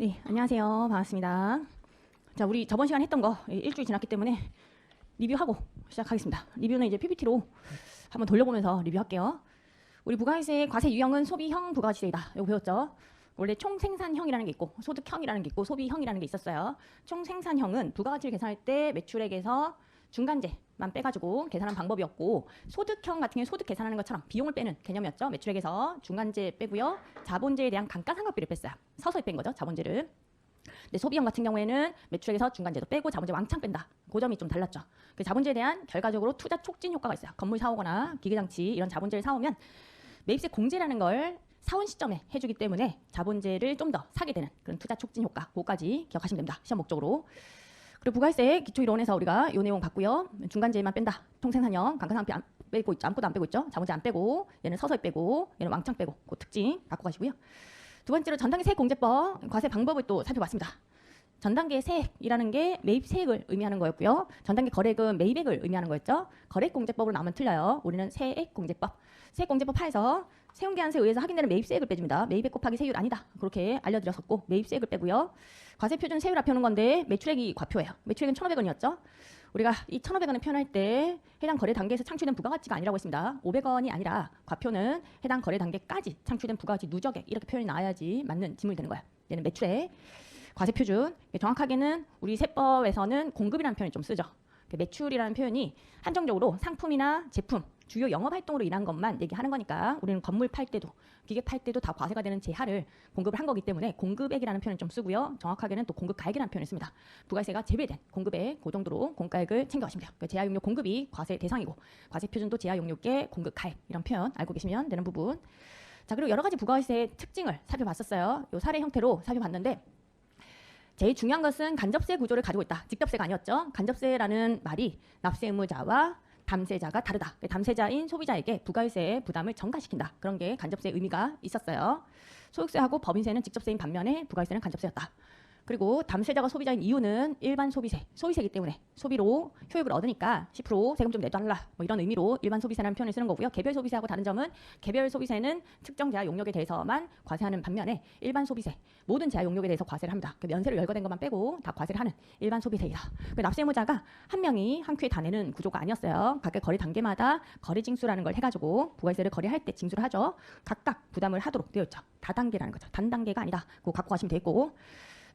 네, 안녕하세요. 반갑습니다. 자, 우리 저번 시간 했던 거 예, 일주일 지났기 때문에 리뷰하고 시작하겠습니다. 리뷰는 이제 PPT로 한번 돌려보면서 리뷰할게요. 우리 부가세의 과세 유형은 소비형 부가세이다. 이거 배웠죠? 원래 총 생산형이라는 게 있고 소득형이라는 게 있고 소비형이라는 게 있었어요. 총 생산형은 부가가치를 계산할 때 매출액에서 중간재만 빼가지고 계산한 방법이었고 소득형 같은 경우 소득 계산하는 것처럼 비용을 빼는 개념이었죠. 매출액에서 중간재 빼고요. 자본재에 대한 감가상각비를 뺐어요. 서서히 뺀 거죠. 자본재를. 근데 소비형 같은 경우에는 매출액에서 중간재도 빼고 자본재 왕창 뺀다. 그 점이 좀 달랐죠. 그 자본재에 대한 결과적으로 투자 촉진 효과가 있어요. 건물 사오거나 기계장치 이런 자본재를 사오면 매입세 공제라는 걸 사온 시점에 해주기 때문에 자본재를 좀 더 사게 되는 그런 투자 촉진 효과. 그거까지 기억하시면 됩니다. 시험 목적으로. 그리고 부가세 기초 이론에서 우리가 요 내용 봤고요. 중간재만 뺀다. 통생산형 감가상각비 안 빼고 있죠. 아무것도 안 빼고 있죠. 자본재 안 빼고 얘는 서서히 빼고 얘는 왕창 빼고 그 특징 갖고 가시고요. 두 번째로 전단계 세액공제법 과세 방법을 또 살펴봤습니다. 전단계 세액이라는 게 매입 세액을 의미하는 거였고요. 전단계 거래액은 매입액을 의미하는 거였죠. 거래공제법으로 나오면 틀려요. 우리는 세액공제법. 세액공제법 하에서 세운계한세에 의해서 확인되는 매입세액을 빼줍니다. 매입액 곱하기 세율 아니다. 그렇게 알려드렸었고 매입세액을 빼고요. 과세표준 세율 앞표는 건데 매출액이 과표예요. 매출액은 1,500원이었죠. 우리가 이 1,500원을 표현할 때 해당 거래 단계에서 창출된 부가가치가 아니라고 했습니다. 500원이 아니라 과표는 해당 거래 단계까지 창출된 부가가치 누적액 이렇게 표현이 나와야지 맞는 지문이 되는 거야. 얘는 매출액. 과세 표준 정확하게는 우리 세법에서는 공급이라는 표현을 좀 쓰죠. 그 매출이라는 표현이 한정적으로 상품이나 제품 주요 영업 활동으로 인한 것만 얘기하는 거니까 우리는 건물 팔 때도 기계 팔 때도 다 과세가 되는 재화를 공급을 한 거기 때문에 공급액이라는 표현을 좀 쓰고요. 정확하게는 또 공급가액이라는 표현을 씁니다. 부가세가 제외된 공급액 그 정도로 공가액을 챙겨가시면 돼요. 그 재화용료 공급이 과세 대상이고 과세 표준도 재화용료계 공급가액 이런 표현 알고 계시면 되는 부분. 자 그리고 여러 가지 부가세의 특징을 살펴봤었어요. 요 사례 형태로 살펴봤는데 제일 중요한 것은 간접세 구조를 가지고 있다. 직접세가 아니었죠. 간접세라는 말이 납세 의무자와 담세자가 다르다. 담세자인 소비자에게 부가세 부담을 전가시킨다. 그런 게 간접세 의미가 있었어요. 소득세하고 법인세는 직접세인 반면에 부가세는 간접세였다. 그리고 담세자가 소비자인 이유는 일반 소비세, 소비세이기 때문에 소비로 효익을 얻으니까 10% 세금 좀 내달라 뭐 이런 의미로 일반 소비세라는 표현을 쓰는 거고요. 개별 소비세하고 다른 점은 개별 소비세는 특정 제한 용역에 대해서만 과세하는 반면에 일반 소비세 모든 제한 용역에 대해서 과세를 합니다. 그 면세를 열거된 것만 빼고 다 과세를 하는 일반 소비세이다. 그 납세 의무자가 한 명이 한 큐에 다 내는 구조가 아니었어요. 각각 거래 단계마다 거래 징수라는 걸 해가지고 부가세를 거래할 때 징수를 하죠. 각각 부담을 하도록 되어 있죠. 다단계라는 거죠. 단단계가 아니다. 그거 갖고 가시면 되고.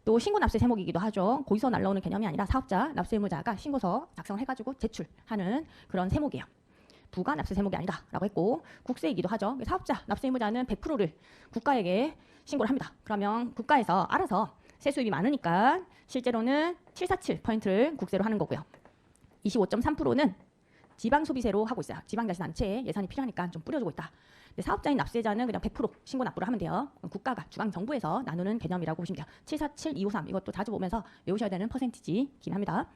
또 신고 납세 세목이기도 하죠. 거기서 날라오는 개념이 아니라 사업자 납세 의무자가 신고서 작성을 해가지고 제출하는 그런 세목이에요. 부가 납세 세목이 아니다라고 했고 국세이기도 하죠. 사업자 납세 의무자는 100%를 국가에게 신고를 합니다. 그러면 국가에서 알아서 세수입이 많으니까 실제로는 747%를 국세로 하는 거고요. 25.3%는 지방 소비세로 하고 있어요. 지방 자치단체에 예산이 필요하니까 좀 뿌려주고 있다. 사업자인 납세자는 그냥 100% 신고 납부를 하면 돼요. 국가가 주방 정부에서 나누는 개념이라고 보시면 돼요. 747, 253 이것도 자주 보면서 외우셔야 되는 퍼센티지긴 합니다.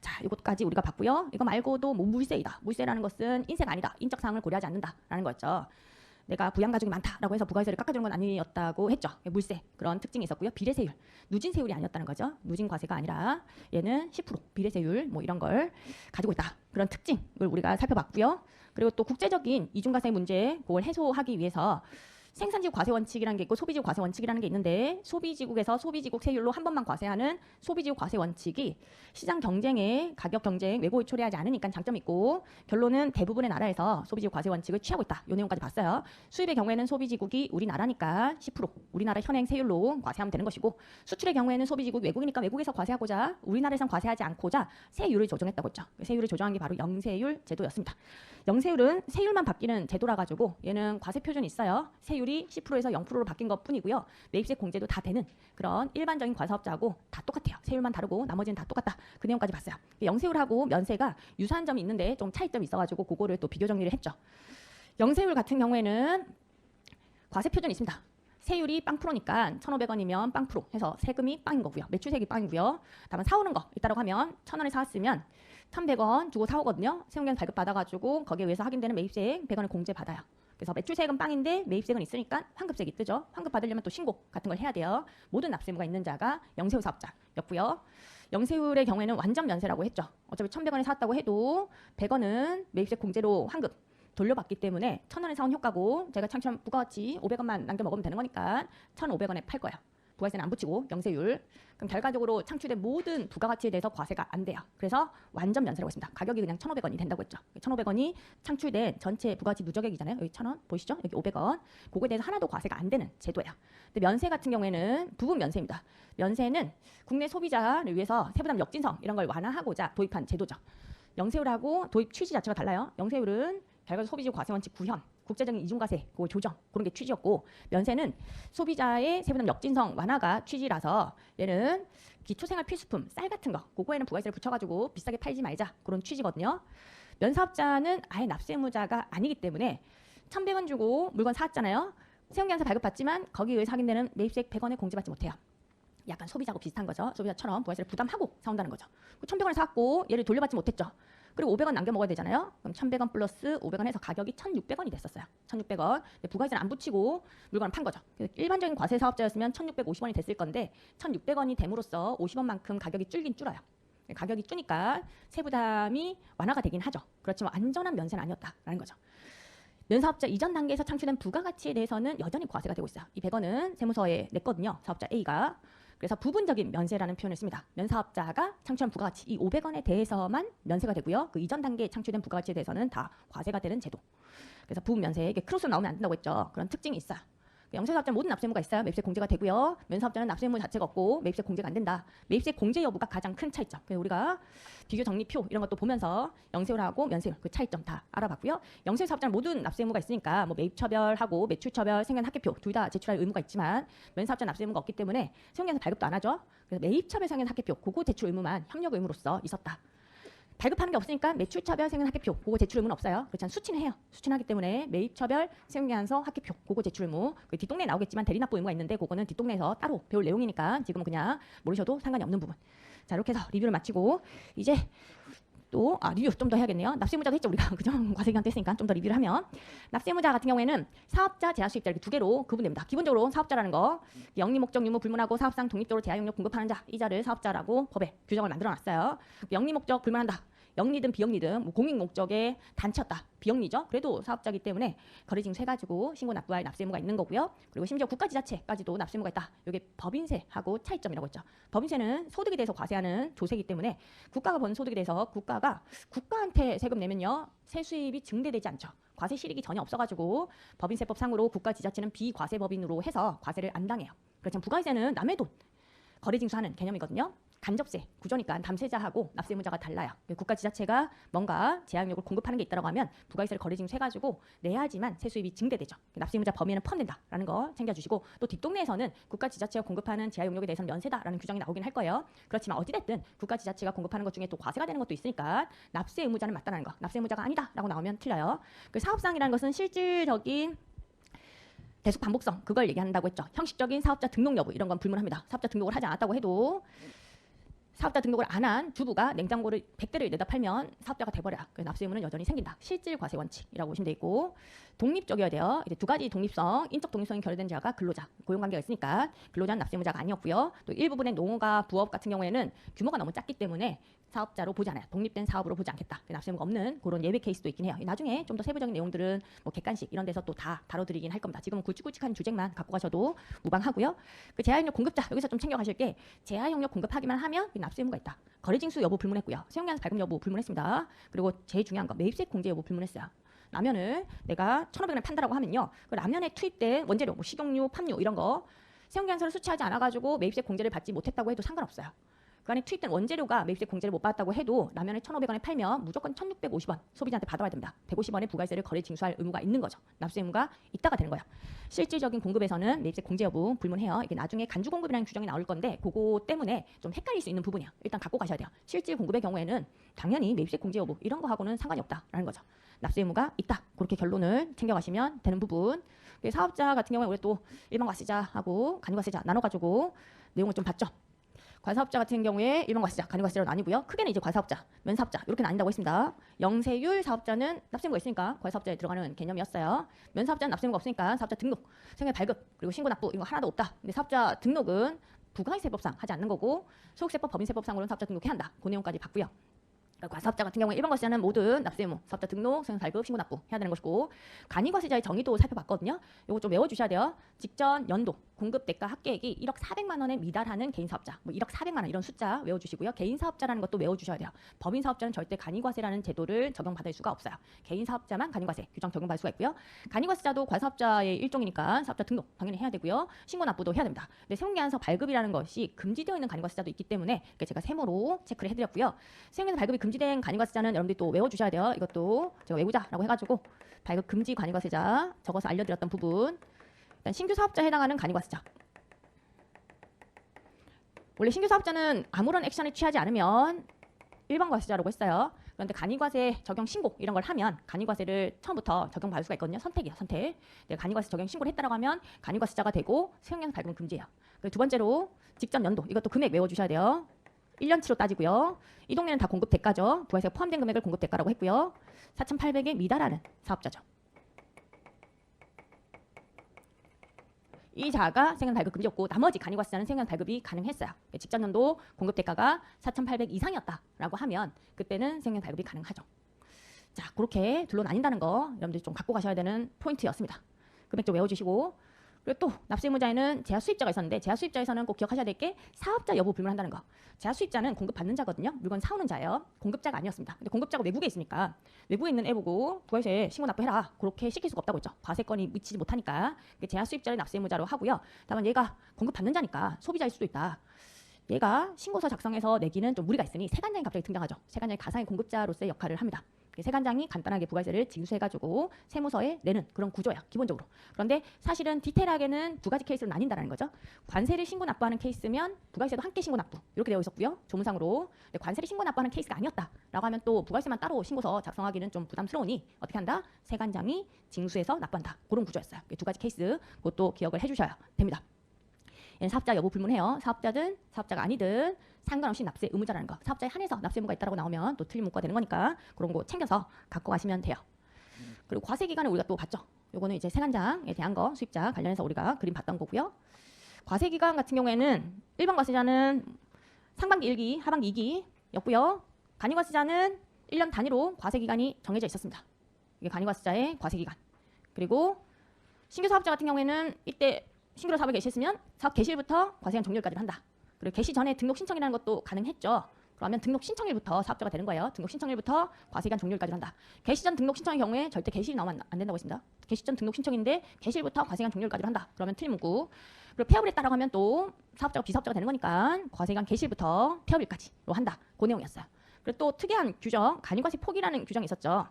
자, 이것까지 우리가 봤고요. 이거 말고도 뭐 물세이다. 물세라는 것은 인세가 아니다. 인적 사항을 고려하지 않는다라는 거였죠. 내가 부양 가족이 많다라고 해서 부가세를 깎아주는 건 아니었다고 했죠. 물세 그런 특징이 있었고요. 비례세율 누진 세율이 아니었다는 거죠. 누진 과세가 아니라 얘는 10% 비례세율 뭐 이런 걸 가지고 있다. 그런 특징을 우리가 살펴봤고요. 그리고 또 국제적인 이중과세 문제 그걸 해소하기 위해서 생산지국 과세 원칙이라는 게 있고 소비지국 과세 원칙이라는 게 있는데 소비지국에서 소비지국 세율로 한 번만 과세하는 소비지국 과세 원칙이 시장 경쟁에 가격 경쟁 외고를 초래하지 않으니까 장점이 있고 결론은 대부분의 나라에서 소비지국 과세 원칙을 취하고 있다. 이 내용까지 봤어요. 수입의 경우에는 소비지국이 우리나라니까 10% 우리나라 현행 세율로 과세하면 되는 것이고 수출의 경우에는 소비지국 외국이니까 외국에서 과세하고자 우리나라에선 과세하지 않고자 세율을 조정했다고 했죠. 세율을 조정한 게 바로 영세율 제도였습니다. 영세율은 세율만 바뀌는 제도라 가지고 얘는 과세 표준이 있어요. 세율이 10%에서 0%로 바뀐 것 뿐이고요. 매입세 공제도 다 되는 그런 일반적인 과사업자하고 다 똑같아요. 세율만 다르고 나머지는 다 똑같다. 그 내용까지 봤어요. 영세율하고 면세가 유사한 점이 있는데 좀 차이점이 있어가지고 그거를 또 비교 정리를 했죠. 영세율 같은 경우에는 과세 표준이 있습니다. 세율이 빵 프로니까 1,500원이면 빵 프로 해서 세금이 빵인 거고요. 매출세액이 빵이고요. 다만 사오는 거 있다라고 하면 1,000원에 사왔으면 1,100원 주고 사오거든요. 세운경 발급 받아가지고 거기에 의해서 확인되는 매입세액 100원을 공제 받아요. 그래서 매출세액은 빵인데 매입세액은 있으니까 환급세액이 뜨죠. 환급 받으려면 또 신고 같은 걸 해야 돼요. 모든 납세무가 있는 자가 영세율 사업자였고요. 영세율의 경우에는 완전 면세라고 했죠. 어차피 1,100원에 샀다고 해도 100원은 매입세 공제로 환급 돌려받기 때문에 1,000원에 사온 효과고 제가 창출한 부가가치 500원만 남겨 먹으면 되는 거니까 1,500원에 팔 거예요. 부가세는 안 붙이고 영세율. 그럼 결과적으로 창출된 모든 부가가치에 대해서 과세가 안 돼요. 그래서 완전 면세라고 했습니다. 가격이 그냥 1,500원이 된다고 했죠. 1,500원이 창출된 전체 부가가치 누적액이잖아요. 여기 1,000원 보이시죠? 여기 500원. 그거에 대해서 하나도 과세가 안 되는 제도예요. 근데 면세 같은 경우에는 부분 면세입니다. 면세는 국내 소비자를 위해서 세부담 역진성 이런 걸 완화하고자 도입한 제도죠. 영세율하고 도입 취지 자체가 달라요. 영세율은 결과적 소비지 과세 원칙 구현, 국제적인 이중과세, 그 조정 그런 게 취지였고 면세는 소비자의 세부담 역진성 완화가 취지라서 얘는 기초생활 필수품 쌀 같은 거 그거에는 부가세를 붙여가지고 비싸게 팔지 말자 그런 취지거든요. 면사업자는 아예 납세무자가 아니기 때문에 1,100원 주고 물건 사왔잖아요. 세운기한서 발급받지만 거기에 의해 확인되는 매입세액 100원에 공제받지 못해요. 약간 소비자하고 비슷한 거죠. 소비자처럼 부가세를 부담하고 사온다는 거죠. 1,100원을 샀고 얘를 돌려받지 못했죠. 그리고 500원 남겨 먹어야 되잖아요. 그럼 1,100원 플러스 500원 해서 가격이 1,600원이 됐었어요. 1,600원. 근데 부가세를 안 붙이고 물건을 판 거죠. 일반적인 과세 사업자였으면 1,650원이 됐을 건데 1,600원이 됨으로써 50원만큼 가격이 줄긴 줄어요. 가격이 주니까 세부담이 완화가 되긴 하죠. 그렇지만 안전한 면세는 아니었다라는 거죠. 면사업자 이전 단계에서 창출된 부가가치에 대해서는 여전히 과세가 되고 있어요. 이 100원은 세무서에 냈거든요. 사업자 A가. 그래서 부분적인 면세라는 표현을 씁니다. 면사업자가 창출한 부가가치 이 500원에 대해서만 면세가 되고요. 그 이전 단계에 창출된 부가가치에 대해서는 다 과세가 되는 제도. 그래서 부분 면세 이게 크로스 나오면 안 된다고 했죠. 그런 특징이 있어요. 영세사업자 모든 납세무가 있어요. 매입세 공제가 되고요. 면사업자는 납세무 자체가 없고 매입세 공제가 안 된다. 매입세 공제 여부가 가장 큰 차이점. 그래서 우리가 비교 정리표 이런 것도 보면서 영세율하고 면세율 그 차이점 다 알아봤고요. 영세 사업자는 모든 납세무가 있으니까 뭐 매입 처벌하고 매출 처벌, 생산 합계표 둘 다 제출할 의무가 있지만 면사업자 납세무가 없기 때문에 세용에서 발급도 안 하죠. 그래서 매입 처벌, 생산 합계표 그거 제출 의무만 협력 의무로서 있었다. 발급하는 게 없으니까 매출 처별 생산 합계표 그거 제출 의무는 없어요. 그렇지만 수치는 해요. 수치하기 때문에 매입 처별 세용계한서 합계표 그거 제출 의무 그 뒷동네에 나오겠지만 대리납부 의무가 있는데 그거는 뒷동네에서 따로 배울 내용이니까 지금은 그냥 모르셔도 상관이 없는 부분. 자 이렇게 해서 리뷰를 마치고 이제 또 아 리뷰 좀 더 해야겠네요. 납세무자도 했죠 우리가 그죠? 과세기간 됐으니까 좀 더 리뷰를 하면 납세무자 같은 경우에는 사업자 제한 수입자 이렇게 두 개로 구분됩니다. 기본적으로 사업자라는 거 영리 목적 유무 불문하고 사업상 독립적으로 제한 용역 공급하는 자 이자를 사업자라고 법에 규정을 만들어놨어요. 영리 목적 불문한다. 영리든 비영리든 뭐 공익 목적의 단체였다. 비영리죠. 그래도 사업자기 때문에 거래징수 해가지고 신고 납부할 납세의무가 있는 거고요. 그리고 심지어 국가지자체까지도 납세의무가 있다. 이게 법인세하고 차이점이라고 했죠. 법인세는 소득에 대해서 과세하는 조세이기 때문에 국가가 번 소득에 대해서 국가가 국가한테 세금 내면요 세 수입이 증대되지 않죠. 과세 실익이 전혀 없어가지고 법인세법상으로 국가지자체는 비과세법인으로 해서 과세를 안 당해요. 그렇지만 부가세는 남의 돈 거래징수하는 개념이거든요. 간접세 구조니까 담세자하고 납세무자가 달라요. 국가 지자체가 뭔가 제약력을 공급하는 게 있다고 하면 부가세를 거래징수해가지고 내야지만 세수입이 증대되죠. 납세무자 범위에는 포함된다라는 거 챙겨주시고 또 뒷동네에서는 국가 지자체가 공급하는 제약용역에 대해서는 면세다라는 규정이 나오긴 할 거예요. 그렇지만 어찌됐든 국가 지자체가 공급하는 것 중에 또 과세가 되는 것도 있으니까 납세 의무자는 맞다는 거, 납세무자가 아니다라고 나오면 틀려요. 그 사업상이라는 것은 실질적인 대속 반복성 그걸 얘기한다고 했죠. 형식적인 사업자 등록 여부 이런 건 불문합니다. 사업자 등록을 하지 않았다고 해도 사업자 등록을 안 한 주부가 냉장고를 100대를 내다 팔면 사업자가 돼버려요. 그래서 납세 의무는 여전히 생긴다. 실질 과세 원칙이라고 보시면 돼 있고 독립적이어야 돼요. 이제 두 가지 독립성, 인적 독립성이 결여된 자가 근로자, 고용관계가 있으니까 근로자는 납세의무자가 아니었고요. 또 일부분의 농가, 부업 같은 경우에는 규모가 너무 작기 때문에 사업자로 보지 않아요. 독립된 사업으로 보지 않겠다. 납세의무가 없는 그런 예외 케이스도 있긴 해요. 나중에 좀 더 세부적인 내용들은 뭐 객관식 이런 데서 또 다 다뤄드리긴 할 겁니다. 지금은 굵직굵직한 주제만 갖고 가셔도 무방하고요. 그 제한용역 공급자 여기서 좀 챙겨가실 게 제한용역 공급하기만 하면 납세의무가 있다. 거래징수 여부 불문했고요. 세용기한서 발급 여부 불문했습니다. 그리고 제일 중요한 거 매입세 공제 여부 불문했어요. 라면을 내가 1,500원에 판다라고 하면요. 그 라면에 투입된 원재료, 뭐 식용유, 팜유 이런 거 세용기한서를 수취하지 않아가지고 매입세 공제를 받지 못했다고 해도 상관없어요. 그 안에 투입된 원재료가 매입세 공제를 못 받았다고 해도 라면을 1,500원에 팔면 무조건 1,650원 소비자한테 받아와야 됩니다. 150원의 부가세를 거래 징수할 의무가 있는 거죠. 납세 의무가 있다가 되는 거예요. 실질적인 공급에서는 매입세 공제 여부 불문해요. 이게 나중에 간주 공급이라는 규정이 나올 건데 그거 때문에 좀 헷갈릴 수 있는 부분이야. 일단 갖고 가셔야 돼요. 실질 공급의 경우에는 당연히 매입세 공제 여부 이런 거 하고는 상관이 없다라는 거죠. 납세 의무가 있다. 그렇게 결론을 챙겨가시면 되는 부분. 사업자 같은 경우에 우리 또 일반 과세자하고 간이 과세자 나눠가지고 내용을 좀 봤죠. 과사업자 같은 경우에 일반 과세자, 간이 과세자로 나뉘고요. 크게는 이제 과사업자, 면사업자 이렇게 나뉜다고 했습니다. 영세율 사업자는 납세무가 있으니까 과사업자에 들어가는 개념이었어요. 면사업자는 납세무가 없으니까 사업자 등록, 생활 발급, 그리고 신고 납부 이거 하나도 없다. 근데 사업자 등록은 부가세법상 하지 않는 거고 소득세법 법인세법상으로는 사업자 등록해야 한다. 그 내용까지 봤고요. 그러니까 과사업자 같은 경우에 일반 과세자는 모든 납세 의무, 사업자 등록, 생산 발급, 신고 납부 해야 되는 것이고 간이 과세자의 정의도 살펴봤거든요. 이거 좀 외워주셔야 돼요. 직전 연도 공급 대가 합계액이 1억 400만 원에 미달하는 개인 사업자, 뭐 1억 400만 원 이런 숫자 외워주시고요. 개인 사업자라는 것도 외워주셔야 돼요. 법인 사업자는 절대 간이 과세라는 제도를 적용받을 수가 없어요. 개인 사업자만 간이 과세 규정 적용받을 수가 있고요. 간이 과세자도 과사업자의 일종이니까 사업자 등록 당연히 해야 되고요. 신고 납부도 해야 됩니다. 근데 세무기한서 발급이라는 것이 금지되어 있는 간이 과세자도 있기 때문에 제가 세모로 체크를 해드렸고요. 세무기한서 발급이 금 지된 간이과세자는 여러분들이 또 외워주셔야 돼요. 이것도 제가 외우자라고 해가지고 발급 금지 간이과세자 적어서 알려드렸던 부분. 일단 신규 사업자에 해당하는 간이과세자. 원래 신규 사업자는 아무런 액션을 취하지 않으면 일반 과세자라고 했어요. 그런데 간이과세 적용 신고 이런 걸 하면 간이과세를 처음부터 적용받을 수가 있거든요. 선택이야, 선택. 내가 간이과세 적용 신고를 했다라고 하면 간이과세자가 되고 수용량 발급은 금지예요. 그리고 두 번째로 직전 연도 이것도 금액 외워주셔야 돼요. 1년치로 따지고요. 이 동네는 다 공급 대가죠. 부가세가 포함된 금액을 공급 대가라고 했고요. 4,800에 미달하는 사업자죠. 이 자가 생산 발급 금지였고 나머지 간이과세자는 생산 발급이 가능했어요. 직전 연도 공급 대가가 4,800 이상이었다라고 하면 그때는 생산 발급이 가능하죠. 자, 그렇게 둘로 나뉜다는 거 여러분들이 좀 갖고 가셔야 되는 포인트였습니다. 금액 좀 외워주시고 그리고 또 납세의무자에는 제하 수입자가 있었는데 제하 수입자에서는 꼭 기억하셔야 될 게 사업자 여부 불문한다는 거. 제하 수입자는 공급 받는 자거든요. 물건 사오는 자예요. 공급자가 아니었습니다. 근데 공급자가 외국에 있으니까 외국에 있는 애 보고 부가세 신고 납부해라. 그렇게 시킬 수가 없다고 했죠. 과세권이 미치지 못하니까 그 제하 수입자를 납세의무자로 하고요. 다만 얘가 공급 받는 자니까 소비자일 수도 있다. 얘가 신고서 작성해서 내기는 좀 무리가 있으니 세관장이 갑자기 등장하죠. 세관장이 가상의 공급자로서의 역할을 합니다. 그 세관장이 간단하게 부가세를 징수해가지고 세무서에 내는 그런 구조야 기본적으로. 그런데 사실은 디테일하게는 두 가지 케이스로 나뉜다는 거죠. 관세를 신고 납부하는 케이스면 부가세도 함께 신고 납부 이렇게 되어 있었고요. 조문상으로. 관세를 신고 납부하는 케이스가 아니었다라고 하면 또 부가세만 따로 신고서 작성하기는 좀 부담스러우니 어떻게 한다? 세관장이 징수해서 납부한다. 그런 구조였어요. 이두 가지 케이스 그것도 기억을 해주셔야 됩니다. 사업자 여부 불문해요. 사업자든 사업자가 아니든 상관없이 납세 의무자라는 거. 사업자에 한해서 납세 의무가 있다라고 나오면 또 틀린 문구가 되는 거니까 그런 거 챙겨서 갖고 가시면 돼요. 그리고 과세 기간을 우리가 또 봤죠. 요거는 이제 세관장에 대한 거 수입자 관련해서 우리가 그림 봤던 거고요. 과세 기간 같은 경우에는 일반 과세자는 상반기 1기, 하반기 2기였고요. 간이 과세자는 1년 단위로 과세 기간이 정해져 있었습니다. 이게 간이 과세자의 과세 기간. 그리고 신규 사업자 같은 경우에는 이때 신규로 사업을 개시했으면 사업 개시일부터 과세한 종료일까지 한다. 그리고 개시 전에 등록 신청이라는 것도 가능했죠. 그러면 등록 신청일부터 사업자가 되는 거예요. 등록 신청일부터 과세기간 종료일까지 한다. 개시 전 등록 신청의 경우에 절대 개시일 나오면 안 된다고 했습니다. 개시 전 등록 신청인데 개시일부터 과세기간 종료일까지 한다. 그러면 문구. 그리고 폐업을 했다라고 하면 또 사업자가 비사업자가 되는 거니까 과세기간 개시일부터 폐업일까지로 한다. 그 내용이었어요. 그리고 또 특이한 규정, 간이과세 포기라는 규정이 있었죠.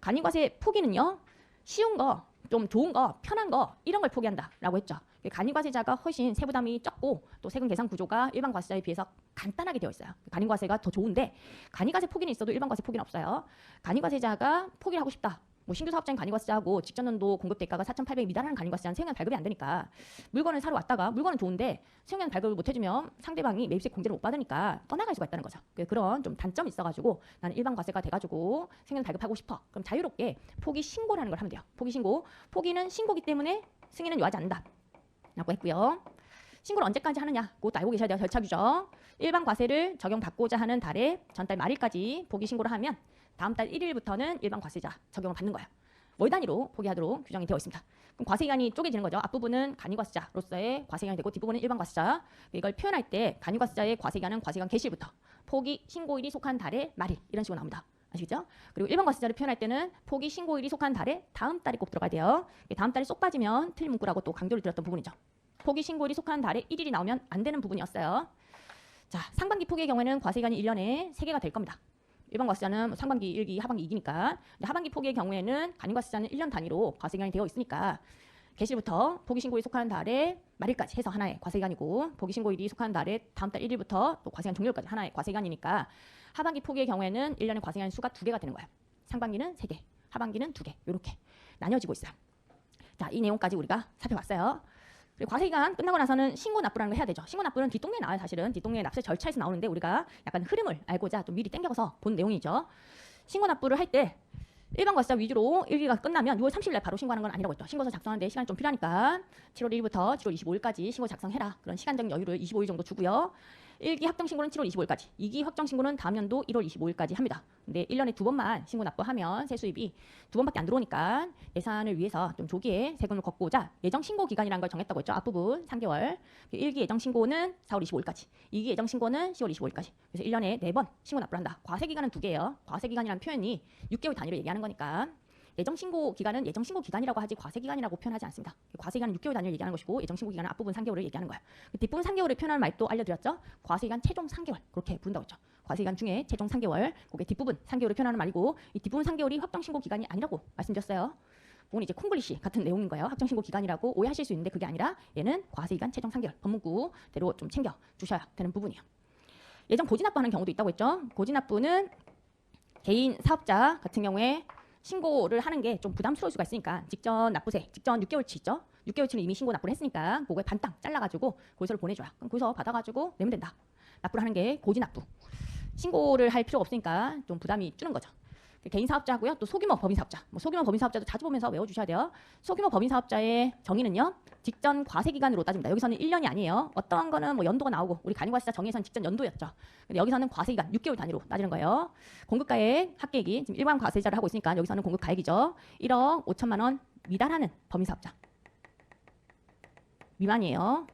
간이과세 포기는요. 쉬운 거, 좀 좋은 거, 편한 거 이런 걸 포기한다라고 했죠. 간이과세자가 훨씬 세부담이 적고 또 세금 계산 구조가 일반 과세자에 비해서 간단하게 되어 있어요. 간이과세가 더 좋은데 간이과세 포기는 있어도 일반 과세 포기는 없어요. 간이과세자가 포기를 하고 싶다. 뭐 신규 사업자인 간이과세자하고 직전 연도 공급 대가가 4,800 미달하는 간이과세자는 세금량 발급이 안 되니까 물건을 사러 왔다가 물건은 좋은데 세금량 발급을 못 해주면 상대방이 매입세 공제를 못 받으니까 떠나갈 수가 있다는 거죠. 그런 좀 단점이 있어가지고 나는 일반 과세가 돼가지고 세금량 발급하고 싶어. 그럼 자유롭게 포기 신고라는 걸 하면 돼요. 포기 신고. 포기는 신고기 때문에 승인은 요하지 않는다. 라고 했고요. 신고를 언제까지 하느냐? 그것도 알고 계셔야 돼요. 절차 규정. 일반 과세를 적용받고자 하는 달에 전달 말일까지 포기 신고를 하면 다음 달 1일부터는 일반 과세자 적용을 받는 거예요. 월 단위로 포기하도록 규정이 되어 있습니다. 그럼 과세 기간이 쪼개지는 거죠. 앞부분은 간이과세자로서의 과세 기간이 되고 뒷부분은 일반 과세자. 이걸 표현할 때 간이과세자의 과세 기간은 과세 기간 개시일부터 포기 신고일이 속한 달의 말일 이런 식으로 나옵니다. 아시겠죠? 그리고 일반 과세자를 표현할 때는 포기 신고일이 속한 달에 다음 달이 꼭 들어가야 돼요. 다음 달이 쏙 빠지면 틀린 문구라고 또 강조를 드렸던 부분이죠. 포기 신고일이 속한 달에 1일이 나오면 안 되는 부분이었어요. 자, 상반기 포기의 경우에는 과세기간이 1년에 3개가 될 겁니다. 일반 과세자는 상반기 1기, 하반기 2기니까 하반기 포기의 경우에는 간이과세자는 1년 단위로 과세기간이 되어 있으니까 개시부터 포기 신고일이 속하는 달에 말일까지 해서 하나의 과세기간이고 포기 신고일이 속하는 달에 다음 달 1일부터 또 과세기간 종료까지 하나의 과세기간이니까 하반기 포기의 경우에는 1년에 과세기간 수가 두 개가 되는 거예요. 상반기는 3개, 하반기는 2개 이렇게 나뉘어지고 있어요. 자, 이 내용까지 우리가 살펴봤어요. 그리고 과세기간 끝나고 나서는 신고 납부라는 걸 해야 되죠. 신고 납부는 뒷동네에 나와요, 사실은. 뒷동네 납세 절차에서 나오는데 우리가 약간 흐름을 알고자 좀 미리 땡겨서 본 내용이죠. 신고 납부를 할 때 일반 과세자 위주로 1기가 끝나면 6월 30일 날 바로 신고하는 건 아니라고 했죠. 신고서 작성하는데 시간이 좀 필요하니까 7월 1일부터 7월 25일까지 신고 작성해라. 그런 시간적 여유를 25일 정도 주고요. 1기 확정 신고는 7월 25일까지, 2기 확정 신고는 다음 연도 1월 25일까지 합니다. 근데 1년에 두 번만 신고 납부하면 세수입이 두 번밖에 안 들어오니까 예산을 위해서 좀 조기에 세금을 걷고자 예정 신고 기간이라는 걸 정했다고 했죠. 앞부분 3개월. 1기 예정 신고는 4월 25일까지, 2기 예정 신고는 10월 25일까지. 그래서 1년에 네 번 신고 납부를 한다. 과세 기간은 두 개예요. 과세 기간이라는 표현이 6개월 단위로 얘기하는 거니까 예정 신고 기간은 예정 신고 기간이라고 하지 과세 기간이라고 표현하지 않습니다. 과세 기간은 6개월 단위를 얘기하는 것이고 예정 신고 기간은 앞부분 3개월을 얘기하는 거예요. 뒷부분 3개월을 표현하는 말도 알려드렸죠. 과세 기간 최종 3개월 그렇게 부른다고 했죠. 과세 기간 중에 최종 3개월, 그게 뒷부분 3개월을 표현하는 말이고 이 뒷부분 3개월이 확정 신고 기간이 아니라고 말씀드렸어요. 그건 이제 콩글리시 같은 내용인 거예요. 확정 신고 기간이라고 오해하실 수 있는데 그게 아니라 얘는 과세 기간 최종 3개월 법문구대로 좀 챙겨 주셔야 되는 부분이에요. 예정 고지납부하는 경우도 있다고 했죠. 고지납부는 개인 사업자 같은 경우에 신고를 하는 게 좀 부담스러울 수가 있으니까 직전 납부세, 직전 6개월치 있죠. 6개월치는 이미 신고 납부를 했으니까 그거에 반땅 잘라가지고 고지서를 보내줘요. 그럼 고지서 받아가지고 내면 된다. 납부를 하는 게 고지 납부. 신고를 할 필요가 없으니까 좀 부담이 주는 거죠. 개인 사업자고요. 또 소규모 법인 사업자. 뭐 소규모 법인 사업자도 자주 보면서 외워 주셔야 돼요. 소규모 법인 사업자의 정의는요. 직전 과세 기간으로 따집니다. 여기서는 1년이 아니에요. 어떠한 거는 뭐 연도가 나오고 우리 간이과세자 정의에서는 직전 연도였죠. 근데 여기서는 과세 기간 6개월 단위로 따지는 거예요. 공급가액 합계액이 지금 일반 과세자를 하고 있으니까 여기서는 공급가액이죠. 1억 5천만 원 미달하는 법인 사업자. 미만이에요.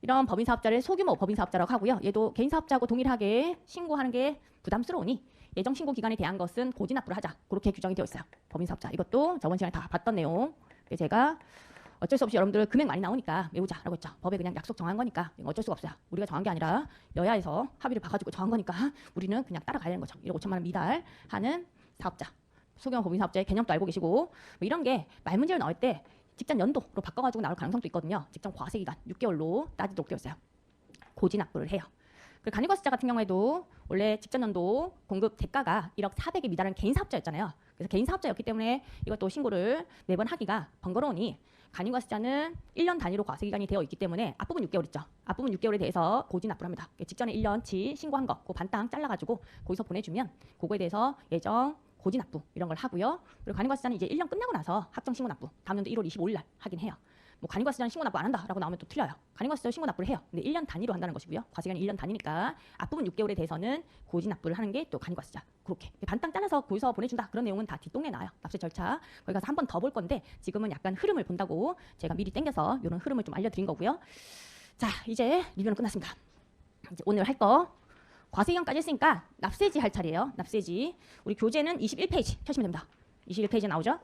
이런 법인 사업자를 소규모 법인 사업자라고 하고요. 얘도 개인 사업자하고 동일하게 신고하는 게 부담스러우니 예정 신고 기간에 대한 것은 고지 납부를 하자. 그렇게 규정이 되어 있어요. 법인 사업자. 이것도 저번 시간에 다 봤던 내용. 제가 어쩔 수 없이 여러분들 금액 많이 나오니까 외우자라고 했죠. 법에 그냥 약속 정한 거니까 어쩔 수가 없어요. 우리가 정한 게 아니라 여야에서 합의를 봐가지고 정한 거니까 우리는 그냥 따라가야 되는 거죠. 1억 5천만 원 미달 하는 사업자. 소규모 법인 사업자의 개념도 알고 계시고 뭐 이런 게 말 문제를 나올 때 직전 연도로 바꿔가지고 나올 가능성도 있거든요. 직전 과세 기간 6개월로 따지도록 되어 있어요. 고지 납부를 해요. 그 간이과세자 같은 경우에도 원래 직전 연도 공급 대가가 1억 400에 미달하는 개인 사업자였잖아요. 그래서 개인 사업자였기 때문에 이것도 신고를 매번 하기가 번거로우니 간이과세자는 1년 단위로 과세 기간이 되어 있기 때문에 앞부분 6개월 있죠. 앞부분 6개월에 대해서 고지 납부를 합니다. 직전에 1년치 신고한 거, 그 반땅 잘라가지고 거기서 보내주면 그거에 대해서 예정 고지 납부 이런 걸 하고요. 그리고 간이과세자는 이제 1년 끝나고 나서 합정 신고 납부 다음 연도 1월 25일 날 하긴 해요. 뭐 간이과세자는 신고 납부 안 한다라고 나오면 또 틀려요. 간이과세자 신고 납부를 해요. 근데 1년 단위로 한다는 것이고요. 과세기간이 1년 단위니까 앞부분 6개월에 대해서는 고지 납부를 하는 게 또 간이과세자. 그렇게 반땅 잘라서 고지서 보내준다. 그런 내용은 다 뒷동네 나와요. 납세 절차. 거기 가서 한 번 더 볼 건데 지금은 약간 흐름을 본다고 제가 미리 땡겨서 이런 흐름을 좀 알려드린 거고요. 자 이제 리뷰는 끝났습니다. 이제 오늘 할 거 과세기간까지 했으니까 납세지 할 차례예요. 납세지. 우리 교재는 21페이지 펴시면 됩니다. 21페이지 나오죠?